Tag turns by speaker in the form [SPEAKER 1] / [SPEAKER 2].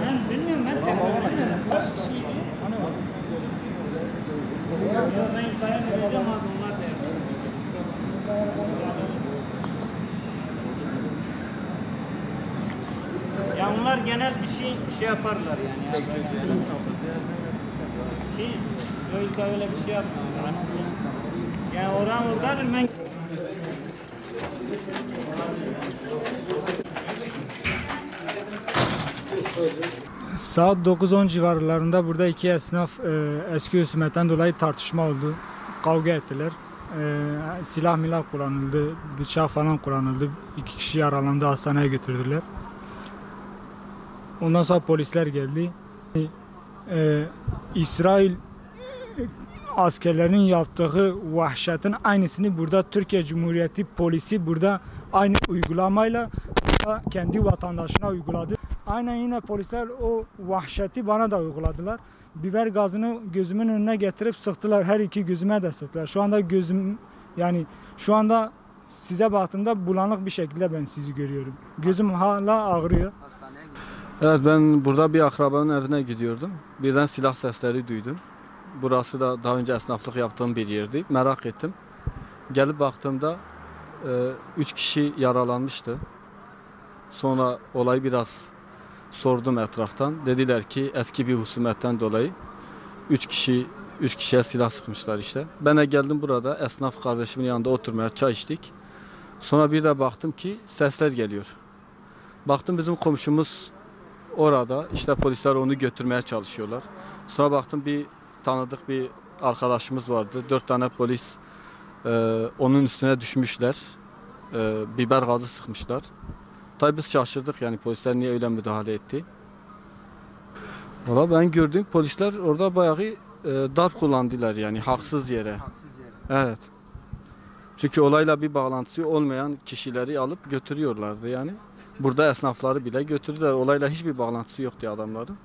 [SPEAKER 1] Ben bilmiyorum ben tekrar bilmiyorum. Kaç kişiydi? Ya ben kayın edeceğim az onlar. Ya onlar genel bir şey şey yaparlar yani. Ya. Şey, öyle bir şey yapmıyorlar. Yani oran oradadır ben
[SPEAKER 2] Saat 9-10 civarlarında burada iki esnaf e, eski husumetten dolayı tartışma oldu. Kavga ettiler. E, silah milah kullanıldı, bıçak falan kullanıldı. İki kişi yaralandı, hastaneye götürdüler. Ondan sonra polisler geldi. E, İsrail askerlerinin yaptığı vahşetin aynısını burada Türkiye Cumhuriyeti polisi burada aynı uygulamayla kendi vatandaşına uyguladı. Aynen yine polisler o vahşeti bana da uyguladılar. Biber gazını gözümün önüne getirip sıktılar. Her iki gözüme de sıktılar. Şu anda gözüm yani şu anda size baktığımda bulanık bir şekilde ben sizi görüyorum. Gözüm hala ağrıyor.
[SPEAKER 3] Evet ben burada bir akrabanın evine gidiyordum. Birden silah sesleri duydum. Burası da daha önce esnaflık yaptığım bir yerdi. Merak ettim. Gelip baktığımda e, üç kişi yaralanmıştı. Sonra olayı biraz sordum etraftan. Dediler ki eski bir husumetten dolayı üç kişi üç kişiye silah sıkmışlar işte. Ben de geldim burada esnaf kardeşimin yanında oturmaya çay içtik. Sonra bir de baktım ki sesler geliyor. Baktım bizim komşumuz orada işte polisler onu götürmeye çalışıyorlar. Sonra baktım bir tanıdık bir arkadaşımız vardı. Dört tane polis e, onun üstüne düşmüşler. E, biber gazı sıkmışlar. Tabii biz şaşırdık yani polisler niye öyle müdahale etti. Valla ben gördüm polisler orada bayağı e, darp kullandılar yani haksız yere. Evet. Çünkü olayla bir bağlantısı olmayan kişileri alıp götürüyorlardı yani. Burada esnafları bile götürdüler. Olayla hiçbir bağlantısı yoktu adamların.